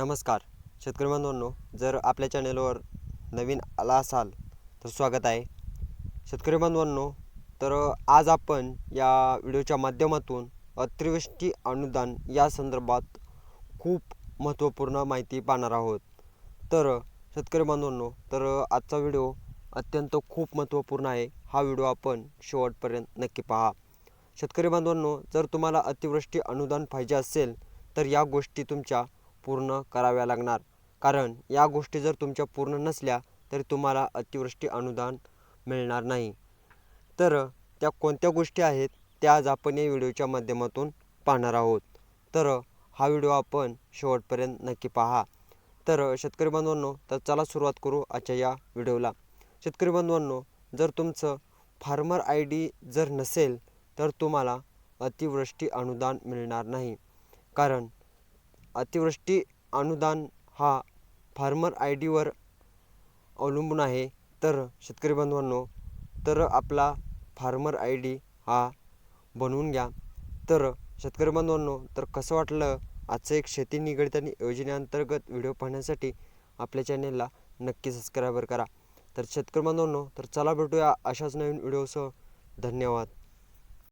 नमस्कार. शेतकरी बांधवांनो जर आपल्या चॅनेलवर नवीन आला असाल तर स्वागत आहे. शेतकरी बांधवांनो तर आज आपण या व्हिडिओच्या माध्यमातून अतिवृष्टी अनुदान या संदर्भात खूप महत्त्वपूर्ण माहिती पाहणार आहोत. तर शेतकरी बांधवांनो तर आजचा व्हिडिओ अत्यंत खूप महत्त्वपूर्ण आहे. हा व्हिडिओ आपण शेवटपर्यंत नक्की पहा. शेतकरी बांधवांनो जर तुम्हाला अतिवृष्टी अनुदान पाहिजे असेल तर या गोष्टी तुमच्या पूर्ण कराव्या लागणार. कारण या गोष्टी जर तुमच्या पूर्ण नसल्या तर तुम्हाला अतिवृष्टी अनुदान मिळणार नाही. तर त्या कोणत्या गोष्टी आहेत त्या आज आपण या व्हिडिओच्या माध्यमातून पाहणार आहोत. तर हा व्हिडिओ आपण शेवटपर्यंत नक्की पहा. तर शेतकरी बांधवांनो तर चला सुरुवात करू आजच्या या व्हिडिओला. शेतकरी बांधवांनो जर तुमचं फार्मर आय डी जर नसेल तर तुम्हाला अतिवृष्टी अनुदान मिळणार नाही. कारण अतिवृष्टी अनुदान हा फार्मर आय डीवर अवलंबून आहे. तर शेतकरी बांधवांनो तर आपला फार्मर आय डी हा बनवून घ्या. तर शेतकरी बांधवांनो तर कसं वाटलं? आजचं एक शेती निगडित आणि योजनेअंतर्गत व्हिडिओ पाहण्यासाठी आपल्या चॅनेलला नक्की सबस्क्राईबर करा. तर शेतकरी बांधवांनो तर चला भेटूया अशाच नवीन व्हिडिओसह. धन्यवाद.